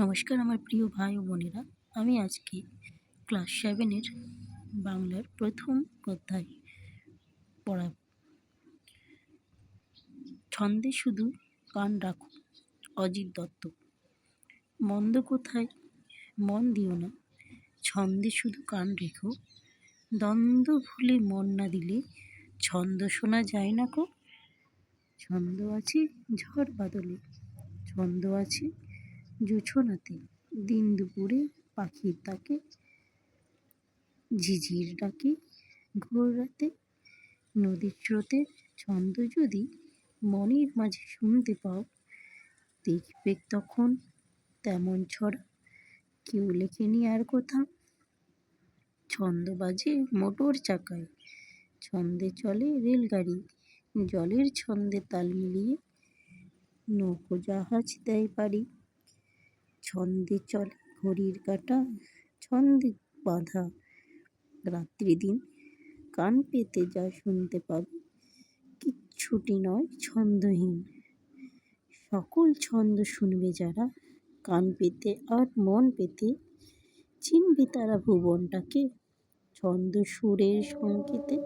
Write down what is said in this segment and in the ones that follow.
নমস্কার আমার প্রিয় ভাই ও বোনেরা। আমি আজকে ক্লাস সেভেনের বাংলার প্রথম অধ্যায় পড়াব। ছন্দে শুধু কান রাখো, অজিত দত্ত। মন্দ কোথায়? মন দিও না। ছন্দে শুধু কান রেখো। দ্বন্দ্ব ভুলে মন না দিলে ছন্দ শোনা যায় না কো? ছন্দ আছে ঝড় বাদলে। ছন্দ আছে জোছনাতে দিন দুপুরে পাখির তাকে ঝিঝির ডাকে। ঘোর রাতে নদীর স্রোতের ছন্দ যদি মনের মাঝে শুনতে পাও, দেখবে তখন তেমন ছড়া। কেউ লেখেনি আর কোথাও ছন্দ বাজে মোটর চাকায়। ছন্দে চলে রেলগাড়ি। জলের ছন্দে তাল মিলিয়ে নৌকো জাহাজ দেয় পারি ছন্দে চলে, ঘড়ির কাঁটা, ছন্দে বাঁধা। রাত্রি দিন কান পেতে যা শুনতে পাবে। কিচ্ছুটি নয় ছন্দহীন। সকল ছন্দ শুনবে যারা। কান পেতে আর মন পেতে চিনবে তারা ভুবনটাকে। ছন্দ সুরের সংকেতে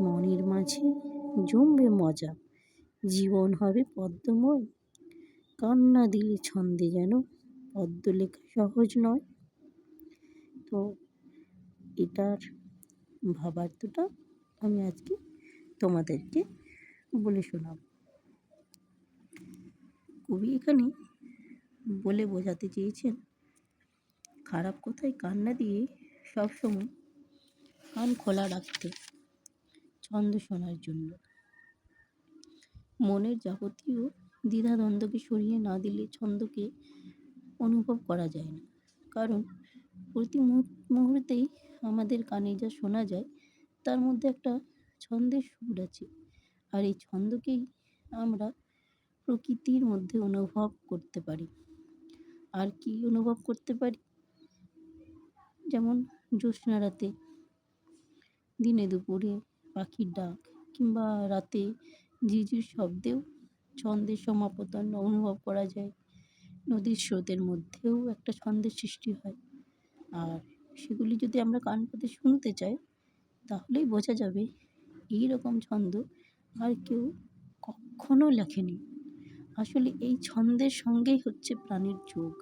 মনের মাঝে জমবে মজা। জীবন হবে পদ্মময়। কান্না দিলে ছন্দে যেন পদ্ম লেখা সহজ নয়। তো এটার ভাবার্থটা আমি আজকে তোমাদেরকে বলে শোনাব। কবি এখানে বলে বোঝাতে চেয়েছেন, খারাপ কথায় কান্না দিয়ে সবসময় কান খোলা রাখতে, ছন্দ শোনার জন্য। মনের যাবতীয় দ্বিধাদ্বন্দ্বকে সরিয়ে না দিলে ছন্দকে অনুভব করা যায় না। কারণ প্রতি মুহূর্তেই আমাদের কানে যা শোনা যায়, তার মধ্যে একটা ছন্দের সুর আছে। আর এই ছন্দকেই আমরা প্রকৃতির মধ্যে অনুভব করতে পারি। আর কি অনুভব করতে পারি? যেমন জ্যোৎস্না রাতে দিনে দুপুরে পাখির ডাক, কিংবা রাতে ঝিঝির শব্দেও ছন্দের সমাপতন অনুভব করা যায়। নদীর স্রোতের মধ্যেও একটা ছন্দের সৃষ্টি হয়। আর সেগুলি যদি আমরা কান পাতে শুনতে চাই, তাহলেই বোঝা যাবে এই রকম ছন্দ আর কেউ কখনো লেখেনি। আসলে এই ছন্দের সঙ্গেই হচ্ছে প্রাণীর যোগ।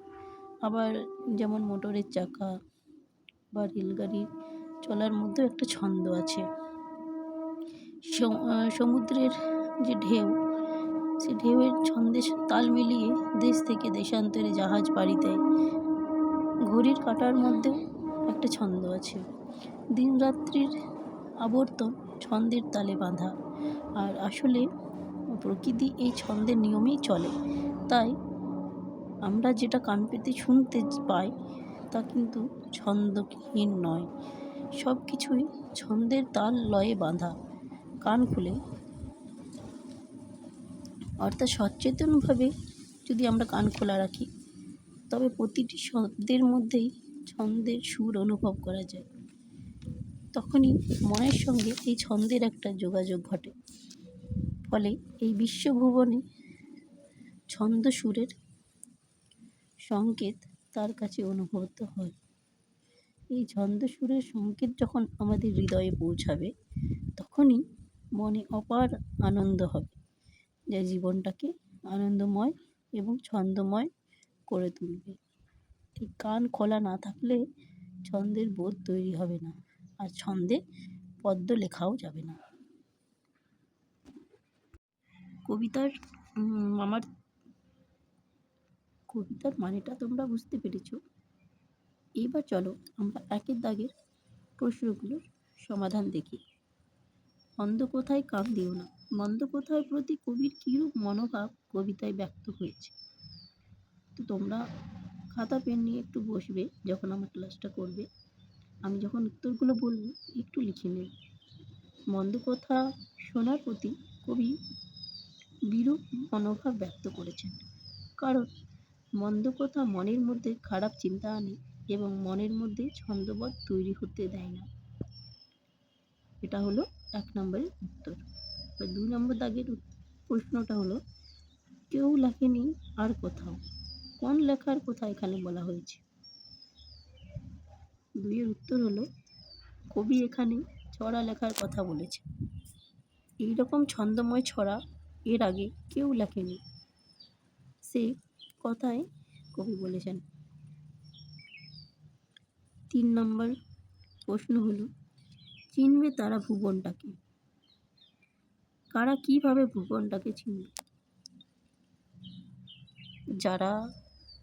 আবার যেমন মোটরের চাকা বা রেলগাড়ি চলার মধ্যেও একটা ছন্দ আছে। সমুদ্রের যে ঢেউ সে ঢেউয়ের ছন্দের তাল মিলিয়ে দেশ থেকে দেশান্তরে জাহাজ পাড়ি দেয় ঘড়ির কাঁটার মধ্যেও একটা ছন্দ আছে। দিন রাত্রির আবর্তন ছন্দের তালে বাঁধা। আর আসলে প্রকৃতি এই ছন্দের নিয়মেই চলে। তাই আমরা যেটা কান পেতে শুনতে পাই, তা কিন্তু ছন্দহীন নয়। সব কিছুই ছন্দের তাল লয়ে বাঁধা। কান খুলে অর্থাৎ সচেতনভাবে যদি আমরা কান খোলা রাখি, তবে প্রতিটি শব্দের মধ্যেই ছন্দের সুর অনুভব করা যায়। তখনই মনের সঙ্গে এই ছন্দের একটা যোগাযোগ ঘটে। ফলে এই বিশ্বভুবনে ছন্দ সুরের সংকেত তার কাছে অনুভূত হয়। এই ছন্দ সুরের সংকেত যখন আমাদের হৃদয়ে পৌঁছাবে, তখনই মনে অপার আনন্দ হবে। যা জীবনটাকে আনন্দময় এবং ছন্দময় করে তুলবে। এই কান খোলা না থাকলে ছন্দের বোধ তৈরি হবে না আর ছন্দে পদ্য লেখাও যাবে না। কবিতার আমার কবিতার মানেটা তোমরা বুঝতে পেরেছ। এইবার চলো আমরা একের দাগের প্রশ্নগুলোর সমাধান দেখি। মন্দ কোথায় কান দিও না। মন্দ কোথায় প্রতি কবির কীরূপ মনোভাব কবিতায় ব্যক্ত হয়েছে? তো তোমরা খাতা, পেন নিয়ে একটু বসবে যখন আমার ক্লাসটা করবে। আমি যখন উত্তরগুলো বলব, একটু লিখে নেবে। মন্দ কথা শোনার প্রতি কবি বিরূপ মনোভাব ব্যক্ত করেছেন। কারণ মন্দ কথা মনের মধ্যে খারাপ চিন্তা আনে এবং মনের মধ্যে ছন্দবোধ তৈরি হতে দেয় না। এটা হলো এক নম্বরের উত্তর। এবার দুই নম্বর দাগের প্রশ্নটা হলো, কেউ লেখেনি আর কোথাও। কোন লেখার কথা এখানে বলা হয়েছে? দুইয়ের উত্তর হলো, কবি এখানে ছড়া লেখার কথা বলেছে। এইরকম ছন্দময় ছড়া এর আগে কেউ লেখেনি। সে কথায় কবি বলেছেন। তিন নম্বর প্রশ্ন হলো চিনবে তারা ভুবনটাকে কারা কীভাবে ভুবনটাকে চিনবে? যারা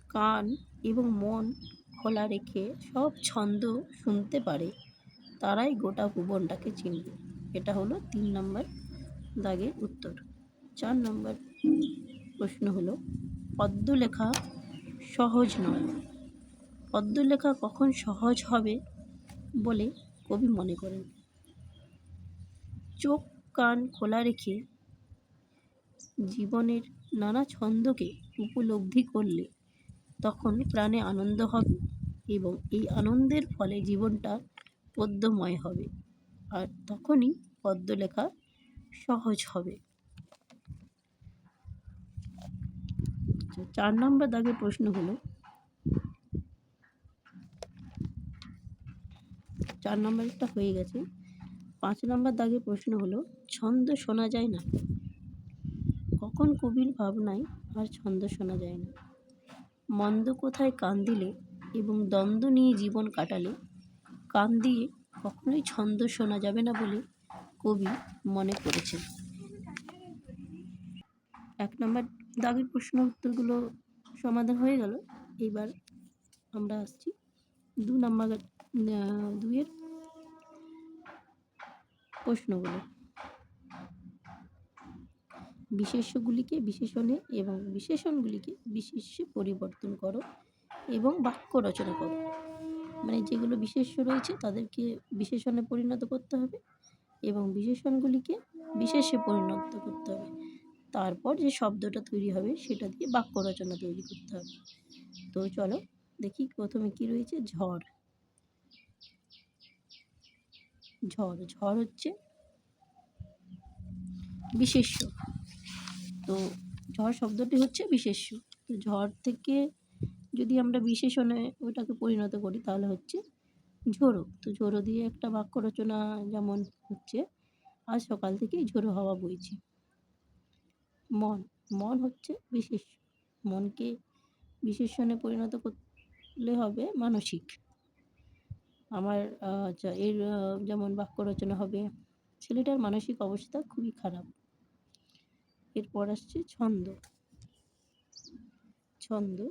কান এবং মন খোলা রেখে সব ছন্দ শুনতে পারে, তারাই গোটা ভুবনটাকে চিনবে। এটা হলো তিন নম্বর দাগের উত্তর। চার নম্বর প্রশ্ন হলো পদ্য লেখা সহজ নয়। পদ্য লেখা কখন সহজ হবে বলে কবি মনে করেন? চোখ কান খোলা রেখে জীবনের নানা ছন্দকে উপলব্ধি করলে তখন প্রাণে আনন্দ হবে এবং এই আনন্দের ফলে জীবনটা পদ্যময় হবে। আর তখনই পদ্য লেখা সহজ হবে। আচ্ছা, চার নম্বর দাগের প্রশ্ন হলো চার নম্বরটা হয়ে গেছে। পাঁচ নম্বর দাগের প্রশ্ন হলো, ছন্দ শোনা যায় না। কখন কবির ভাবনায় আর ছন্দ শোনা যায় না। মন্দ কোথায় কান দিলে এবং দ্বন্দ্ব নিয়ে জীবন কাটালে, কান দিয়ে কখনোই ছন্দ শোনা যাবে না বলে কবি মনে করেছেন। এক নম্বর দাগের প্রশ্ন উত্তরগুলো সমাধান হয়ে গেল। এবার আমরা আসছি দু নম্বর দুইয়ের প্রশ্নগুলো। বিশেষ্যগুলিকে বিশেষণে এবং বিশেষণগুলিকে বিশেষ্যে পরিবর্তন করো এবং বাক্য রচনা করো। মানে যেগুলো বিশেষ্য রয়েছে তাদেরকে বিশেষণে পরিণত করতে হবে এবং বিশেষণগুলিকে বিশেষে পরিণত করতে হবে। তারপর যে শব্দটা তৈরি হবে সেটা দিয়ে বাক্য রচনা তৈরি করতে হবে। তো চলো দেখি প্রথমে কি রয়েছে? ঝড়। ঝড় ঝড় হচ্ছে। বিশেষ্য। তো ঝড় শব্দটি হচ্ছে বিশেষ্য। তো ঝড় থেকে যদি আমরা বিশেষণে ওটাকে পরিণত করি, তাহলে হচ্ছে ঝোড়ো। তো ঝোড়ো দিয়ে একটা বাক্য রচনা যেমন হচ্ছে, আজ সকাল থেকেই ঝোড়ো হাওয়া বইছে। মন মন হচ্ছে বিশেষ মনকে বিশেষণে পরিণত করলে হবে মানসিক। আমার এর যেমন বাক্য রচনা হবে, ছেলেটার মানসিক অবস্থা খুবই খারাপ। এরপর আসছে ছন্দ। ছন্দ।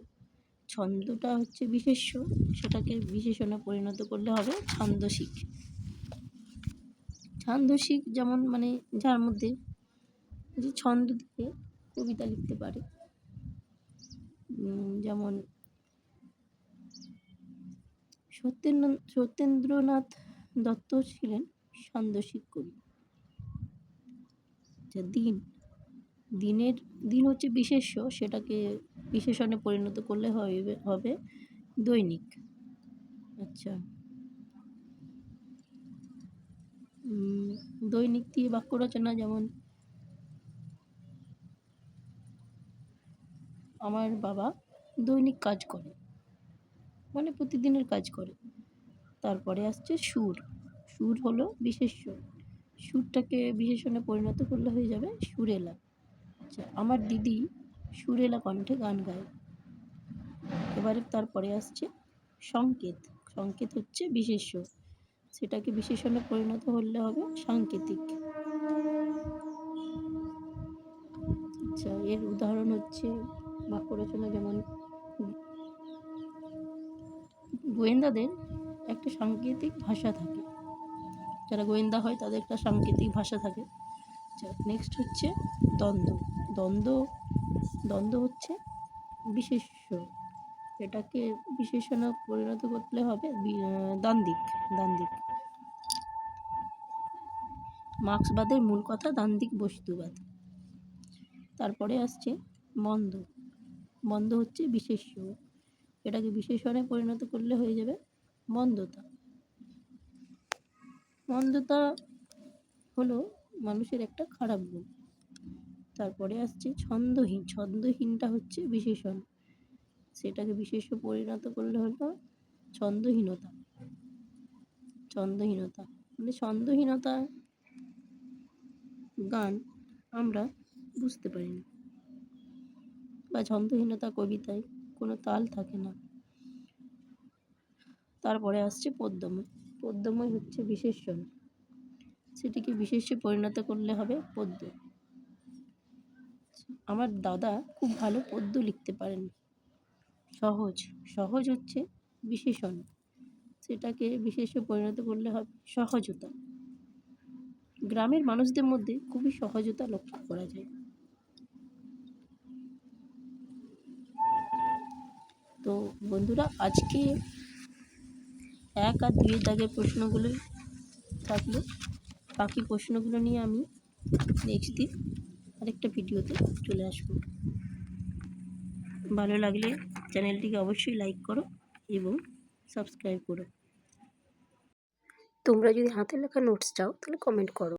ছন্দটা হচ্ছে বিশেষ্য, সেটাকে বিশেষণে পরিণত করলে হবে ছান্দসিক। ছান্দসিক যেমন মানে যার মধ্যে যে ছন্দ দিয়ে কবিতা লিখতে পারে। যেমন সত্যেন্দ্র, সত্যেন্দ্রনাথ দত্ত ছিলেন ছান্দসিক কবি। আচ্ছা দিন। দিনের, দিন হচ্ছে বিশেষ্য, সেটাকে বিশেষণে পরিণত করলে হবে হবে দৈনিক। আচ্ছা। দৈনিক দিয়ে বাক্য রচনা যেমন আমার বাবা দৈনিক কাজ করে। মানে প্রতিদিনের কাজ করে। তারপরে আসছে সুর। সুর হলো বিশেষ্য সুরটাকে বিশেষণে পরিণত করলে হয়ে যাবে সুরেলা। আচ্ছা আমার দিদি সুরেলা কণ্ঠে গান গায়। এবারে তারপরে আসছে সংকেত। সংকেত হচ্ছে বিশেষ্য সেটাকে বিশেষণে পরিণত হলে হবে সাংকেতিক। আচ্ছা এর উদাহরণ হচ্ছে বাক্য রচনা যেমন গোয়েন্দাদের একটা সাংকেতিক ভাষা থাকে। যারা গোয়েন্দা হয়, তাদের একটা সাংকেতিক ভাষা থাকে। নেক্সট হচ্ছে দ্বন্দ্ব। দ্বন্দ্ব দ্বন্দ্ব হচ্ছে বিশেষ্য। এটাকে বিশেষণে পরিণত করলে হবে দান্দিক দান্দিক মার্ক্সবাদের মূল কথা দান্দিক বস্তুবাদ। তারপরে আসছে মন্দ। মন্দ হচ্ছে বিশেষ্য। এটাকে বিশেষণে পরিণত করলে হয়ে যাবে মন্দতা। মন্দতা হলো মানুষের একটা খারাপ গুণ। তারপরে আসছে ছন্দহীন। ছন্দহীনটা হচ্ছে বিশেষণ। সেটাকে বিশেষ্য পরিণত করলে হলো ছন্দহীনতা। ছন্দহীনতা। মানে ছন্দহীনতা গান আমরা বুঝতে পারি না বা ছন্দহীনতা কবিতায় কোনো তাল থাকে না। তারপরে আসছে পদ্যময় পদ্যময় হচ্ছে বিশেষণ সেটিকে বিশেষে পরিণত করলে হবে পদ্য আমার দাদা খুব ভালো পদ্য লিখতে পারেন। সহজ। সহজ হচ্ছে বিশেষণ। সেটাকে বিশেষে পরিণত করলে হবে সহজতা। গ্রামের মানুষদের মধ্যে খুবই সহজতা লক্ষ্য করা যায়। তো বন্ধুরা, আজকে এক আর দুই দাগের প্রশ্নগুলো থাকল। বাকি প্রশ্নগুলো নিয়ে আমি নেক্সট দিন আরেকটা ভিডিওতে চলে আসব। ভালো লাগলে চ্যানেলটিকে অবশ্যই লাইক করো এবং সাবস্ক্রাইব করো। তোমরা যদি হাতে লেখা নোটস চাও, তাহলে কমেন্ট করো।